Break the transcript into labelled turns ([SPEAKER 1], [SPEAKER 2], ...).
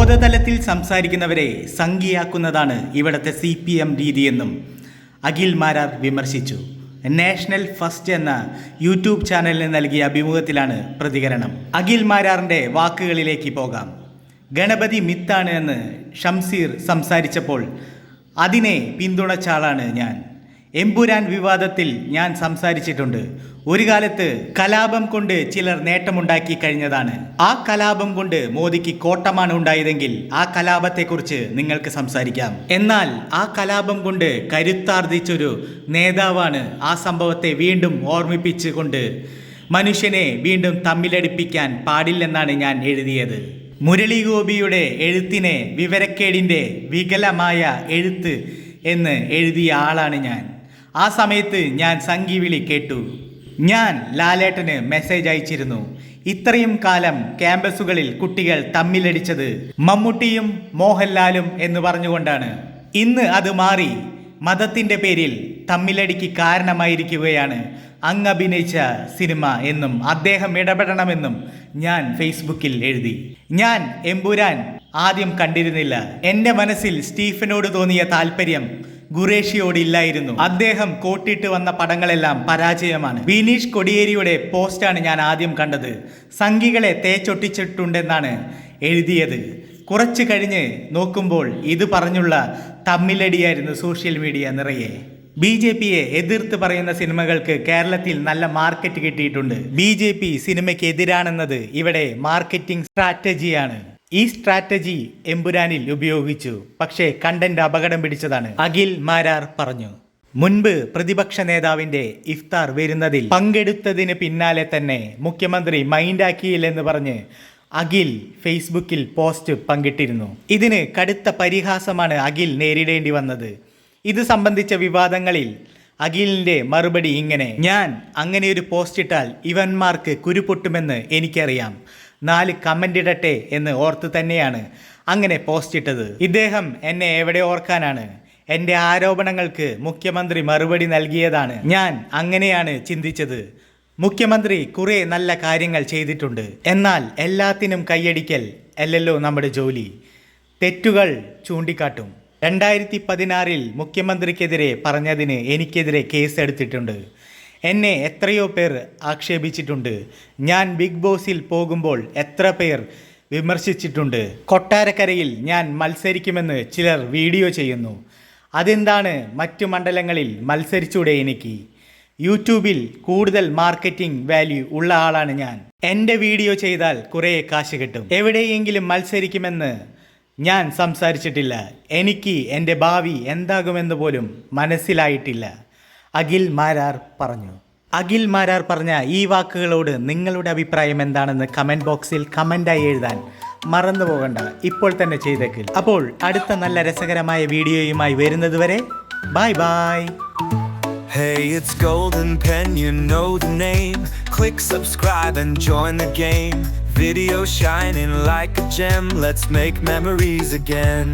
[SPEAKER 1] ബോധതലത്തിൽ സംസാരിക്കുന്നവരെ സംഖ്യയാക്കുന്നതാണ് ഇവിടുത്തെ സി പി എം രീതിയെന്നും അഖിൽ മാരാർ വിമർശിച്ചു. നാഷണൽ ഫസ്റ്റ് എന്ന യൂട്യൂബ് ചാനലിന് നൽകിയ അഭിമുഖത്തിലാണ് പ്രതികരണം. അഖിൽ മാരാറിന്റെ വാക്കുകളിലേക്ക് പോകാം. ഗണപതി മിത്താണ് എന്ന് ഷംസീർ സംസാരിച്ചപ്പോൾ അതിനെ പിന്തുണച്ച ആളാണ് ഞാൻ. എമ്പുരാൻ വിവാദത്തിൽ ഞാൻ സംസാരിച്ചിട്ടുണ്ട്. ഒരു കാലത്ത് കലാപം കൊണ്ട് ചിലർ നേട്ടമുണ്ടാക്കി കഴിഞ്ഞതാണ്. ആ കലാപം കൊണ്ട് മോദിക്ക് കോട്ടമാണ് ഉണ്ടായതെങ്കിൽ ആ കലാപത്തെക്കുറിച്ച് നിങ്ങൾക്ക് സംസാരിക്കാം. എന്നാൽ ആ കലാപം കൊണ്ട് കരുത്താർജിച്ചൊരു നേതാവാണ് ആ സംഭവത്തെ വീണ്ടും ഓർമ്മിപ്പിച്ചുകൊണ്ട് മനുഷ്യനെ വീണ്ടും തമ്മിലടിപ്പിക്കാൻ പാടില്ലെന്നാണ് ഞാൻ എഴുതിയത്. മുരളി ഗോപിയുടെ എഴുത്തിനെ വിവരക്കേടിന്റെ വികലമായ എഴുത്ത് എന്ന് എഴുതിയ ആളാണ് ഞാൻ. ആ സമയത്ത് ഞാൻ സംഗീവിളി കേട്ടു. ഞാൻ ലാലേട്ടന് മെസ്സേജ് അയച്ചിരുന്നു. ഇത്രയും കാലം ക്യാമ്പസുകളിൽ കുട്ടികൾ തമ്മിലടിച്ചത് മമ്മൂട്ടിയും മോഹൻലാലും എന്ന് പറഞ്ഞുകൊണ്ടാണ്. ഇന്ന് അത് മാറി മതത്തിന്റെ പേരിൽ തമ്മിലടിക്ക് കാരണമായിരിക്കുകയാണ് അങ്ങ് അഭിനയിച്ച സിനിമ എന്നും അദ്ദേഹം ഇടപെടണമെന്നും ഞാൻ ഫേസ്ബുക്കിൽ എഴുതി. ഞാൻ എമ്പുരാൻ ആദ്യം കണ്ടിരുന്നില്ല. എന്റെ മനസ്സിൽ സ്റ്റീഫനോട് തോന്നിയ താല്പര്യം ഖുറേഷിയോട് ഇല്ലായിരുന്നു. അദ്ദേഹം കോട്ടിട്ട് വന്ന പടങ്ങളെല്ലാം പരാജയമാണ്. വിനീഷ് കൊടിയേരിയുടെ പോസ്റ്റാണ് ഞാൻ ആദ്യം കണ്ടത്. സംഘികളെ തേച്ചൊട്ടിച്ചിട്ടുണ്ടെന്നാണ് എഴുതിയത്. കുറച്ച് കഴിഞ്ഞ് നോക്കുമ്പോൾ ഇത് പറഞ്ഞുള്ള തമ്മിലടിയായിരുന്നു സോഷ്യൽ മീഡിയ നിറയെ. ബി ജെ പിയെ എതിർത്ത് പറയുന്ന സിനിമകൾക്ക് കേരളത്തിൽ നല്ല മാർക്കറ്റ് കിട്ടിയിട്ടുണ്ട്. ബി ജെ പി സിനിമയ്ക്ക് എതിരാണെന്നത് ഇവിടെ മാർക്കറ്റിംഗ് സ്ട്രാറ്റജിയാണ്. ഈ സ്ട്രാറ്റജി എമ്പുരാനിൽ ഉപയോഗിച്ചു. പക്ഷേ കണ്ടന്റ് അപകടം പിടിച്ചതാണ്. അഖിൽ മാരാർ പറഞ്ഞു. മുൻപ് പ്രതിപക്ഷ നേതാവിന്റെ ഇഫ്താർ വരുന്നതിൽ പങ്കെടുത്തതിന് പിന്നാലെ തന്നെ മുഖ്യമന്ത്രി മൈൻഡാക്കിയില്ലെന്ന് പറഞ്ഞ് അഖിൽ ഫേസ്ബുക്കിൽ പോസ്റ്റ് പങ്കിട്ടിരുന്നു. ഇതിന് കടുത്ത പരിഹാസമാണ് അഖിൽ നേരിടേണ്ടി വന്നത്. ഇത് സംബന്ധിച്ച വിവാദങ്ങളിൽ അഖിലിന്റെ മറുപടി ഇങ്ങനെ. ഞാൻ അങ്ങനെ ഒരു പോസ്റ്റ് ഇട്ടാൽ ഇവന്മാർക്ക് കുരുപൊട്ടുമെന്ന് എനിക്കറിയാം. നാല് കമന്റ് ഇടട്ടെ എന്ന് ഓർത്ത് തന്നെയാണ് അങ്ങനെ പോസ്റ്റ് ഇട്ടത്. ഇദ്ദേഹം എന്നെ എവിടെ ഓർക്കാനാണ്? എന്റെ ആരോപണങ്ങൾക്ക് മുഖ്യമന്ത്രി മറുപടി നൽകിയതാണ്. ഞാൻ അങ്ങനെയാണ് ചിന്തിച്ചത്. മുഖ്യമന്ത്രി കുറേ നല്ല കാര്യങ്ങൾ ചെയ്തിട്ടുണ്ട്. എന്നാൽ എല്ലാത്തിനും കൈയടിക്കൽ അല്ലല്ലോ നമ്മുടെ ജോലി. തെറ്റുകൾ ചൂണ്ടിക്കാട്ടും. രണ്ടായിരത്തി പതിനാറിൽ മുഖ്യമന്ത്രിക്കെതിരെ പറഞ്ഞതിന് എനിക്കെതിരെ കേസ് എടുത്തിട്ടുണ്ട്. എന്നെ എത്രയോ പേർ ആക്ഷേപിച്ചിട്ടുണ്ട്. ഞാൻ ബിഗ് ബോസിൽ പോകുമ്പോൾ എത്ര പേർ വിമർശിച്ചിട്ടുണ്ട്. കൊട്ടാരക്കരയിൽ ഞാൻ മത്സരിക്കുമെന്ന് ചിലർ വീഡിയോ ചെയ്യുന്നു. അതെന്താണ് മറ്റു മണ്ഡലങ്ങളിൽ മത്സരിച്ചൂടെ എനിക്ക്? യൂട്യൂബിൽ കൂടുതൽ മാർക്കറ്റിംഗ് വാല്യൂ ഉള്ള ആളാണ് ഞാൻ. എന്റെ വീഡിയോ ചെയ്താൽ കുറേ കാശ് കിട്ടും. എവിടെയെങ്കിലും മത്സരിക്കുമെന്ന് ഞാൻ സംസാരിച്ചിട്ടില്ല. എനിക്ക് എന്റെ ഭാവി എന്താകുമെന്ന് പോലും മനസ്സിലായിട്ടില്ല. അഖിൽ മാരാർ പറഞ്ഞു അഖിൽ മാരാർ പറഞ്ഞ ഈ വാക്കുകളോട് നിങ്ങളുടെ അഭിപ്രായം എന്താണെന്ന് കമന്റ് ബോക്സിൽ കമന്റായി എഴുതാൻ മറന്നു പോകണ്ട ഇപ്പോൾ തന്നെ ചെയ്തേക്കിൽ അപ്പോൾ അടുത്ത നല്ല രസകരമായ വീഡിയോയുമായി വരുന്നതുവരെ bye bye
[SPEAKER 2] Hey, it's Golden Pen, you know the name. Click subscribe and join the game. Video shining like a gem, let's make memories again.